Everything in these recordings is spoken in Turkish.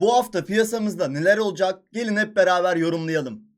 Bu hafta piyasamızda neler olacak? Gelin hep beraber yorumlayalım.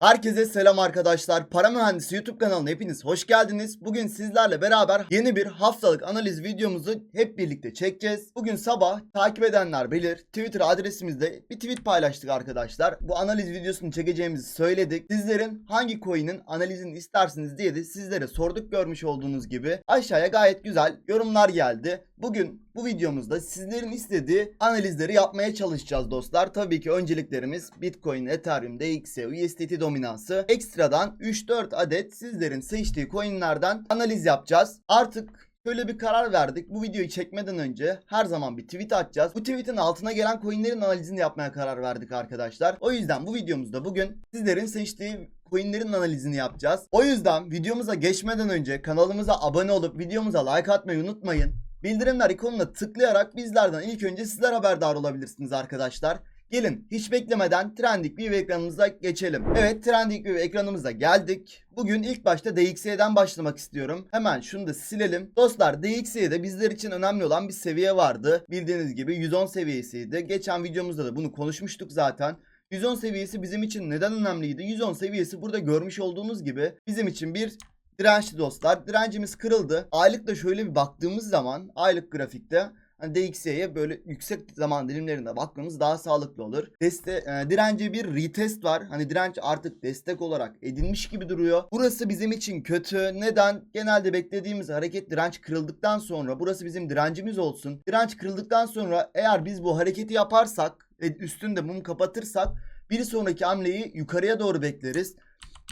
Herkese selam arkadaşlar. Para Mühendisi YouTube kanalına hepiniz hoş geldiniz. Bugün sizlerle beraber yeni bir haftalık analiz videomuzu hep birlikte çekeceğiz. Bugün sabah takip edenler bilir. Twitter adresimizde bir tweet paylaştık arkadaşlar. Bu analiz videosunu çekeceğimizi söyledik. Sizlerin hangi coin'in analizini istersiniz diye de sizlere sorduk görmüş olduğunuz gibi. Aşağıya gayet güzel yorumlar geldi. Bugün bu videomuzda sizlerin istediği analizleri yapmaya çalışacağız dostlar. Tabii ki önceliklerimiz Bitcoin, Ethereum, DXY, USDT dominansı. Ekstradan 3-4 adet sizlerin seçtiği coinlerden analiz yapacağız. Artık Şöyle bir karar verdik. Bu videoyu çekmeden önce her zaman bir tweet atacağız. Bu tweetin altına gelen coinlerin analizini yapmaya karar verdik arkadaşlar. O yüzden bu videomuzda bugün sizlerin seçtiği coinlerin analizini yapacağız. O yüzden videomuza geçmeden önce kanalımıza abone olup videomuza like atmayı unutmayın. Bildirimler ikonuna tıklayarak bizlerden ilk önce sizler haberdar olabilirsiniz arkadaşlar. Gelin hiç beklemeden Trendik View ekranımıza geçelim. Evet Trendik View ekranımıza geldik. Bugün ilk başta DXY'den başlamak istiyorum. Hemen şunu da silelim. Dostlar DXY'de bizler için önemli olan bir seviye vardı. Bildiğiniz gibi 110 seviyesiydi. Geçen videomuzda da bunu konuşmuştuk zaten. 110 seviyesi bizim için neden önemliydi? 110 seviyesi burada görmüş olduğunuz gibi bizim için bir dirençli dostlar. Direncimiz kırıldı. Aylıkta şöyle bir baktığımız zaman aylık grafikte hani DXY'ye böyle yüksek zaman dilimlerinde bakmamız daha sağlıklı olur. Deste, e, dirence bir retest var. Hani direnç artık destek olarak edilmiş gibi duruyor. Burası bizim için kötü. Neden? Genelde beklediğimiz hareket direnç kırıldıktan sonra burası bizim direncimiz olsun. Direnç kırıldıktan sonra eğer biz bu hareketi yaparsak ve üstünde mum kapatırsak bir sonraki hamleyi yukarıya doğru bekleriz.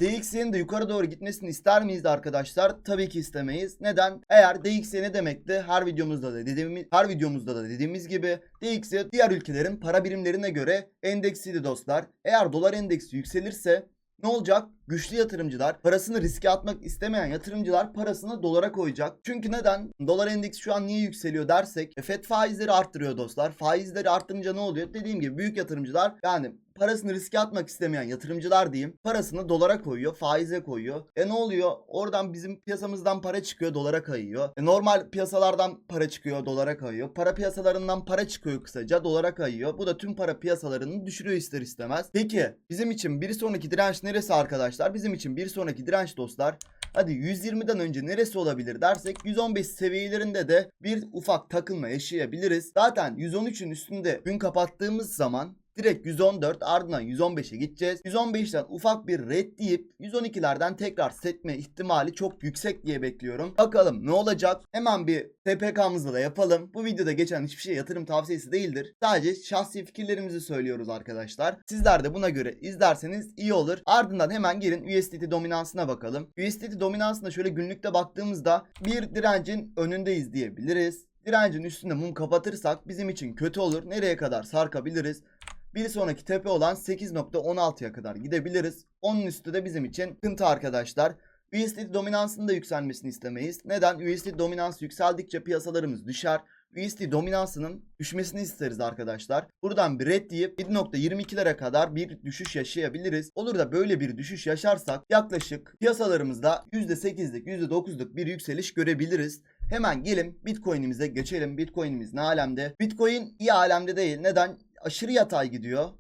DXY'nin de yukarı doğru gitmesini ister miyiz arkadaşlar? Tabii ki istemeyiz. Neden? Eğer DXY ne demekti? Her videomuzda da dediğimiz her videomuzda da dediğimiz gibi DXY diğer ülkelerin para birimlerine göre endeksiydi dostlar. Eğer dolar endeksi yükselirse ne olacak? Güçlü yatırımcılar, parasını riske atmak istemeyen yatırımcılar parasını dolara koyacak. Çünkü neden? Dolar endeksi şu an niye yükseliyor dersek, e, FED faizleri arttırıyor dostlar. Faizleri arttırınca ne oluyor? Dediğim gibi büyük yatırımcılar yani parasını riske atmak istemeyen yatırımcılar diyeyim parasını dolara koyuyor, faize koyuyor. E ne oluyor? Oradan bizim piyasamızdan para çıkıyor, dolara kayıyor. E normal piyasalardan para çıkıyor, dolara kayıyor. Para piyasalarından para çıkıyor kısaca, dolara kayıyor. Bu da tüm para piyasalarını düşürüyor ister istemez. Peki bizim için bir sonraki direnç neresi arkadaşlar? Bizim için bir sonraki direnç dostlar Hadi 120'den önce neresi olabilir dersek 115 seviyelerinde de bir ufak takılma yaşayabiliriz. Zaten 113'ün üstünde gün kapattığımız zaman Direkt 114 ardından 115'e gideceğiz. 115'ten ufak bir red deyip 112'lerden tekrar setme ihtimali çok yüksek diye bekliyorum. Bakalım ne olacak? Hemen bir TPK'mızı da yapalım. Bu videoda geçen hiçbir şey yatırım tavsiyesi değildir. Sadece şahsi fikirlerimizi söylüyoruz arkadaşlar. Sizler de buna göre izlerseniz iyi olur. Ardından hemen gelin USDT dominansına bakalım. USDT dominansına şöyle günlükte baktığımızda bir direncin önündeyiz diyebiliriz. Direncin üstünde mum kapatırsak bizim için kötü olur. Nereye kadar sarkabiliriz? Bir sonraki tepe olan 8.16'ya kadar gidebiliriz. Onun üstü de bizim için sıkıntı arkadaşlar. USDT dominansının da yükselmesini istemeyiz. Neden? USDT dominans yükseldikçe piyasalarımız düşer. USD dominansının düşmesini isteriz arkadaşlar. Buradan bir red deyip 7.22'lere kadar bir düşüş yaşayabiliriz. Olur da böyle bir düşüş yaşarsak yaklaşık piyasalarımızda %8'lik %9'luk bir yükseliş görebiliriz. Hemen gelin Bitcoin'imize geçelim. Bitcoin'imiz ne alemde? Bitcoin iyi alemde değil. Neden? Aşırı yatay gidiyor.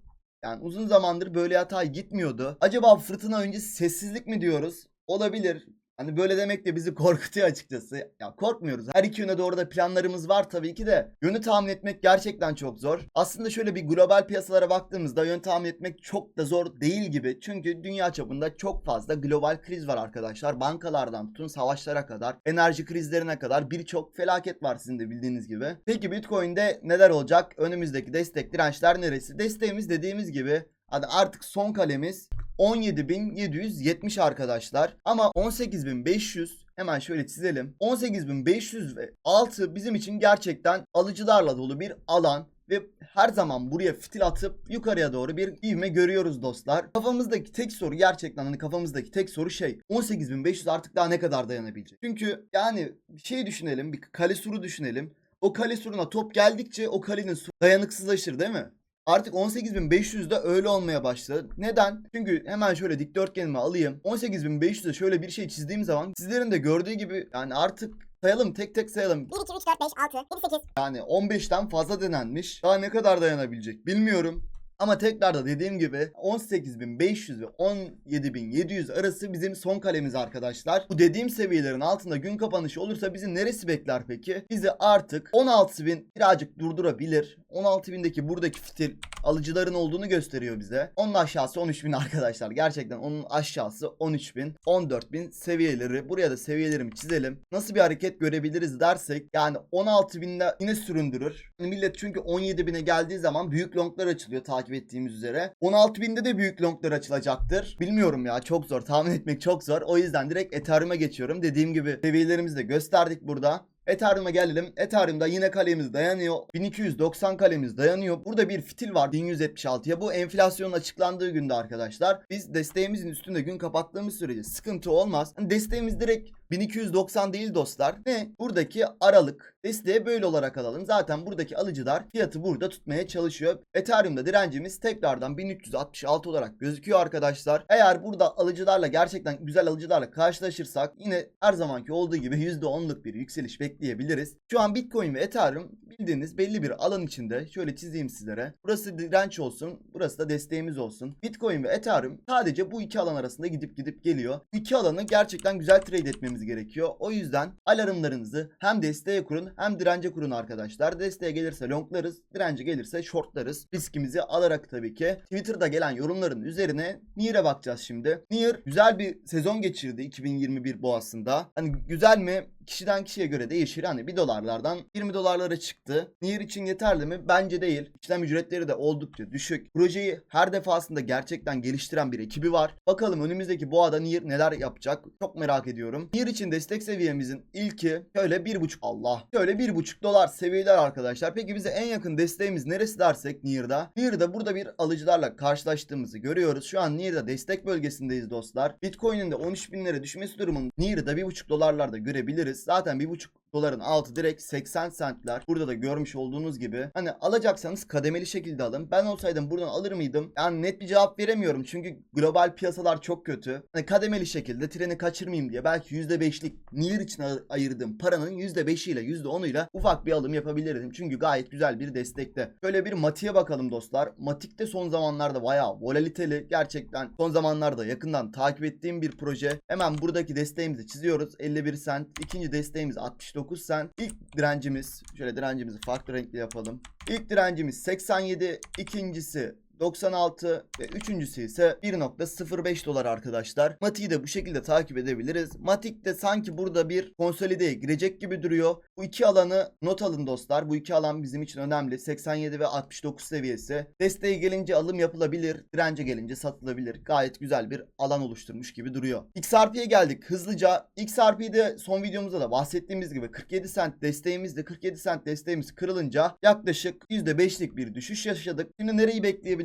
Yani uzun zamandır böyle yatay gitmiyordu. Acaba fırtına öncesi sessizlik mi diyoruz? Olabilir. Hani böyle demek de bizi korkutuyor açıkçası. Ya korkmuyoruz. Her iki yöne doğru da planlarımız var tabii ki de. Yönü tahmin etmek gerçekten çok zor. Aslında şöyle bir global piyasalara baktığımızda yön tahmin etmek çok da zor değil gibi. Çünkü dünya çapında çok fazla global kriz var arkadaşlar. Bankalardan tutun savaşlara kadar, enerji krizlerine kadar birçok felaket var sizin de bildiğiniz gibi. Peki Bitcoin'de neler olacak? Önümüzdeki destek dirençler neresi? Desteğimiz dediğimiz gibi Hadi artık son kalemiz 17.770 arkadaşlar. Ama 18.500 hemen şöyle çizelim. 18.500 ve altı bizim için gerçekten alıcılarla dolu bir alan ve her zaman buraya fitil atıp yukarıya doğru bir ivme görüyoruz dostlar. Kafamızdaki tek soru gerçekten hani kafamızdaki tek soru şey 18.500 artık daha ne kadar dayanabilecek? Çünkü yani bir şey düşünelim bir kale suru düşünelim. O kale suruna top geldikçe o kalenin dayanıksızlaşır değil mi? Artık 18500'de öyle olmaya başladı. Neden? Çünkü hemen şöyle dikdörtgenimi alayım. 18500'de şöyle bir şey çizdiğim zaman sizlerin de gördüğü gibi yani artık sayalım tek tek sayalım. 1, 2, 3, 4, 5, 6, 7, 8. Yani 15'ten fazla denenmiş. Daha ne kadar dayanabilecek bilmiyorum. Ama tekrar da dediğim gibi 18.500 ve 17.700 arası bizim son kalemiz arkadaşlar. Bu dediğim seviyelerin altında gün kapanışı olursa bizi neresi bekler peki? Bizi artık 16.000 birazcık durdurabilir. 16.000'deki buradaki fitil alıcıların olduğunu gösteriyor bize. Onun aşağısı 13.000 arkadaşlar. Gerçekten onun aşağısı 13.000, 14.000 seviyeleri. Buraya da seviyelerimi çizelim. Nasıl bir hareket görebiliriz dersek yani 16.000'de yine süründürür. Millet çünkü 17.000'e geldiği zaman büyük longlar açılıyor takip ettiğimiz üzere. 16.000'de de büyük longlar açılacaktır. Bilmiyorum ya çok zor tahmin etmek çok zor. O yüzden direkt Ethereum'a geçiyorum. Dediğim gibi seviyelerimizi de gösterdik burada. Ethereum'a gelelim. Ethereum'da yine kalemiz dayanıyor. 1290 kalemiz dayanıyor. Burada bir fitil var 1176'ya. Bu enflasyonun açıklandığı günde arkadaşlar. Biz desteğimizin üstünde gün kapattığımız sürece sıkıntı olmaz. Hani desteğimiz direkt 1290 değil dostlar. Ne? Buradaki aralık. Desteği böyle olarak alalım. Zaten buradaki alıcılar fiyatı burada tutmaya çalışıyor. Ethereum'da direncimiz tekrardan 1366 olarak gözüküyor arkadaşlar. Eğer burada alıcılarla gerçekten güzel alıcılarla karşılaşırsak yine her zamanki olduğu gibi %10'luk bir yükseliş bekleyebiliriz. Şu an Bitcoin ve Ethereum bildiğiniz belli bir alan içinde. Şöyle çizeyim sizlere. Burası direnç olsun. Burası da desteğimiz olsun. Bitcoin ve Ethereum sadece bu iki alan arasında gidip gidip geliyor. Bu iki alanı gerçekten güzel trade etmemiz gerekiyor. O yüzden alarmlarınızı hem desteğe kurun hem dirence kurun arkadaşlar. Desteğe gelirse longlarız, dirence gelirse shortlarız. Riskimizi alarak tabii ki. Twitter'da gelen yorumların üzerine Nier'e bakacağız şimdi. Nier güzel bir sezon geçirdi 2021 boğasında. Hani güzel mi? Kişiden kişiye göre değişir. Hani 1 dolarlardan 20 dolarlara çıktı. Nier için yeterli mi? Bence değil. İşlem ücretleri de oldukça düşük. Projeyi her defasında gerçekten geliştiren bir ekibi var. Bakalım önümüzdeki boğada Nier neler yapacak? Çok merak ediyorum. Nier için destek seviyemizin ilki şöyle 1.5 Allah. Şöyle 1.5 dolar seviyeler arkadaşlar. Peki bize en yakın desteğimiz neresi dersek Nier'da? Nier'da burada bir alıcılarla karşılaştığımızı görüyoruz. Şu an Nier'da destek bölgesindeyiz dostlar. Bitcoin'in de 13 binlere düşmesi durumunda Nier'da 1.5 dolarlarda görebiliriz. Zaten 1.5 doların altı direkt 80 centler. Burada da görmüş olduğunuz gibi. Hani alacaksanız kademeli şekilde alın. Ben olsaydım buradan alır mıydım? Yani net bir cevap veremiyorum. Çünkü global piyasalar çok kötü. Hani kademeli şekilde treni kaçırmayayım diye belki %5'lik Nier için ay- ayırdığım paranın %5'iyle %10'uyla ufak bir alım yapabilirdim. Çünkü gayet güzel bir destekte. Şöyle bir Mati'ye bakalım dostlar. Matik de son zamanlarda bayağı volatiliteli. Gerçekten son zamanlarda yakından takip ettiğim bir proje. Hemen buradaki desteğimizi çiziyoruz. 51 cent. İkinci desteğimiz 69 cent. İlk direncimiz şöyle direncimizi farklı renkli yapalım. İlk direncimiz 87, ikincisi 96 ve üçüncüsü ise 1.05 dolar arkadaşlar. Matik'i de bu şekilde takip edebiliriz. Matik de sanki burada bir konsolideye girecek gibi duruyor. Bu iki alanı not alın dostlar. Bu iki alan bizim için önemli. 87 ve 69 seviyesi. Desteğe gelince alım yapılabilir. Dirence gelince satılabilir. Gayet güzel bir alan oluşturmuş gibi duruyor. XRP'ye geldik hızlıca. XRP'de son videomuzda da bahsettiğimiz gibi 47 cent desteğimizde 47 cent desteğimiz kırılınca yaklaşık %5'lik bir düşüş yaşadık. Şimdi nereyi bekleyebiliriz?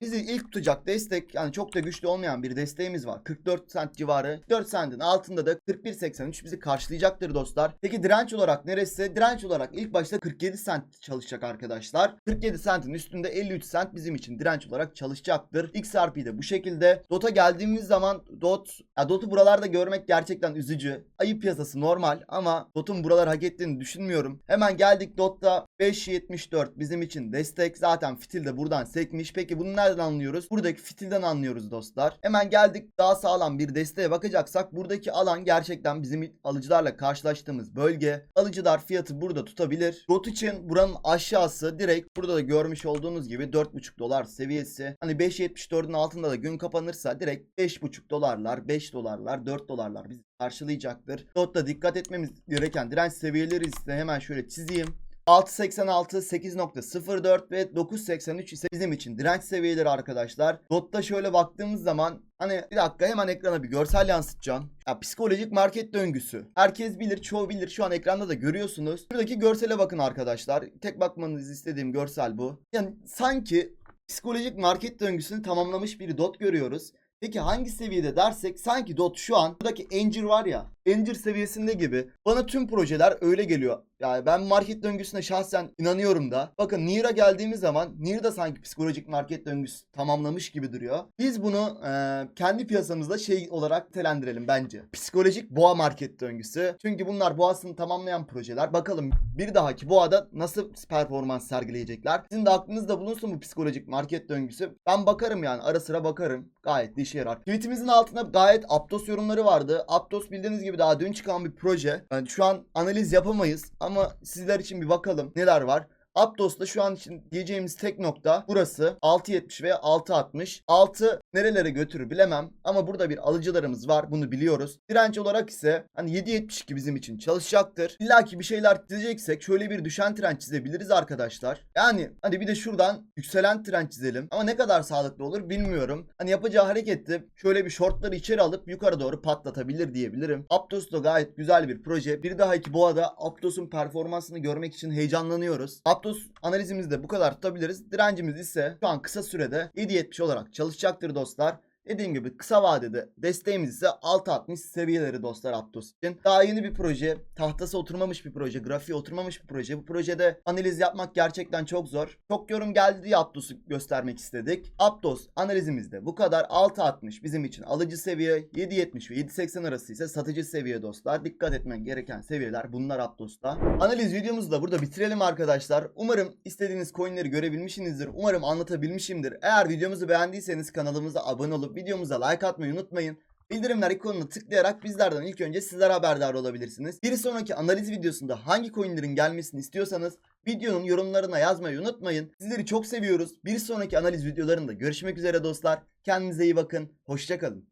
Bizi ilk tutacak destek yani çok da güçlü olmayan bir desteğimiz var. 44 cent civarı. 4 centin altında da 41.83 bizi karşılayacaktır dostlar. Peki direnç olarak neresi? Direnç olarak ilk başta 47 cent çalışacak arkadaşlar. 47 centin üstünde 53 cent bizim için direnç olarak çalışacaktır. XRP de bu şekilde. DOT'a geldiğimiz zaman DOT, ya DOT'u buralarda görmek gerçekten üzücü. Ayı piyasası normal ama DOT'un buralar hak ettiğini düşünmüyorum. Hemen geldik DOT'ta 5.74 bizim için destek. Zaten fitil de buradan sekmiş. Peki bunu nereden anlıyoruz? Buradaki fitilden anlıyoruz dostlar. Hemen geldik daha sağlam bir desteğe bakacaksak buradaki alan gerçekten bizim alıcılarla karşılaştığımız bölge. Alıcılar fiyatı burada tutabilir. DOT için buranın aşağısı direkt burada da görmüş olduğunuz gibi 4.5 dolar seviyesi. Hani 5.74'ün altında da gün kapanırsa direkt 5.5 dolarlar, 5 dolarlar, 4 dolarlar bizi karşılayacaktır. DOT'ta dikkat etmemiz gereken direnç seviyeleri ise hemen şöyle çizeyim. 6.86, 8.04 ve 9.83 ise bizim için direnç seviyeleri arkadaşlar. DOT'ta şöyle baktığımız zaman hani bir dakika hemen ekrana bir görsel yansıtacağım. Ya psikolojik market döngüsü. Herkes bilir, çoğu bilir. Şu an ekranda da görüyorsunuz. Buradaki görsele bakın arkadaşlar. Tek bakmanızı istediğim görsel bu. Yani sanki psikolojik market döngüsünü tamamlamış bir DOT görüyoruz. Peki hangi seviyede dersek sanki DOT şu an buradaki Angel var ya Encir seviyesinde gibi. Bana tüm projeler öyle geliyor. Yani ben market döngüsüne şahsen inanıyorum da. Bakın Nira geldiğimiz zaman Nir de sanki psikolojik market döngüsü tamamlamış gibi duruyor. Biz bunu e, kendi piyasamızda şey olarak telendirelim bence. Psikolojik boğa market döngüsü. Çünkü bunlar boğasını tamamlayan projeler. Bakalım bir dahaki boğada nasıl performans sergileyecekler. Sizin de aklınızda bulunsun bu psikolojik market döngüsü. Ben bakarım yani ara sıra bakarım. Gayet işe yarar. Tweetimizin altında gayet Aptos yorumları vardı. Aptos bildiğiniz gibi daha dün çıkan bir proje. Yani şu an analiz yapamayız ama sizler için bir bakalım neler var. Aptos'ta şu an için diyeceğimiz tek nokta burası 6.70 ve 6.60. 6 nerelere götürür bilemem ama burada bir alıcılarımız var bunu biliyoruz. Direnç olarak ise hani 7.72 bizim için çalışacaktır. İlla ki bir şeyler çizeceksek şöyle bir düşen trend çizebiliriz arkadaşlar. Yani hani bir de şuradan yükselen trend çizelim. Ama ne kadar sağlıklı olur bilmiyorum. Hani yapacağı harekette şöyle bir shortları içeri alıp yukarı doğru patlatabilir diyebilirim. Aptos da gayet güzel bir proje. Bir dahaki boğada Aptos'un performansını görmek için heyecanlanıyoruz. Aptos analizimizi de bu kadar tutabiliriz. Direncimiz ise şu an kısa sürede 7.70 olarak çalışacaktır dostlar. Dediğim gibi kısa vadede desteğimiz ise 6.60 seviyeleri dostlar Aptos için. Daha yeni bir proje, tahtası oturmamış bir proje, grafiği oturmamış bir proje. Bu projede analiz yapmak gerçekten çok zor. Çok yorum geldi diye Aptos'u göstermek istedik. Aptos analizimizde bu kadar 6.60 bizim için alıcı seviye, 7.70 ve 7.80 arası ise satıcı seviye dostlar. Dikkat etmen gereken seviyeler bunlar Aptos'ta. Analiz videomuzu da burada bitirelim arkadaşlar. Umarım istediğiniz coinleri görebilmişsinizdir. Umarım anlatabilmişimdir. Eğer videomuzu beğendiyseniz kanalımıza abone olup videomuza like atmayı unutmayın. Bildirimler ikonuna tıklayarak bizlerden ilk önce sizler haberdar olabilirsiniz. Bir sonraki analiz videosunda hangi coinlerin gelmesini istiyorsanız videonun yorumlarına yazmayı unutmayın. Sizleri çok seviyoruz. Bir sonraki analiz videolarında görüşmek üzere dostlar. Kendinize iyi bakın. Hoşçakalın.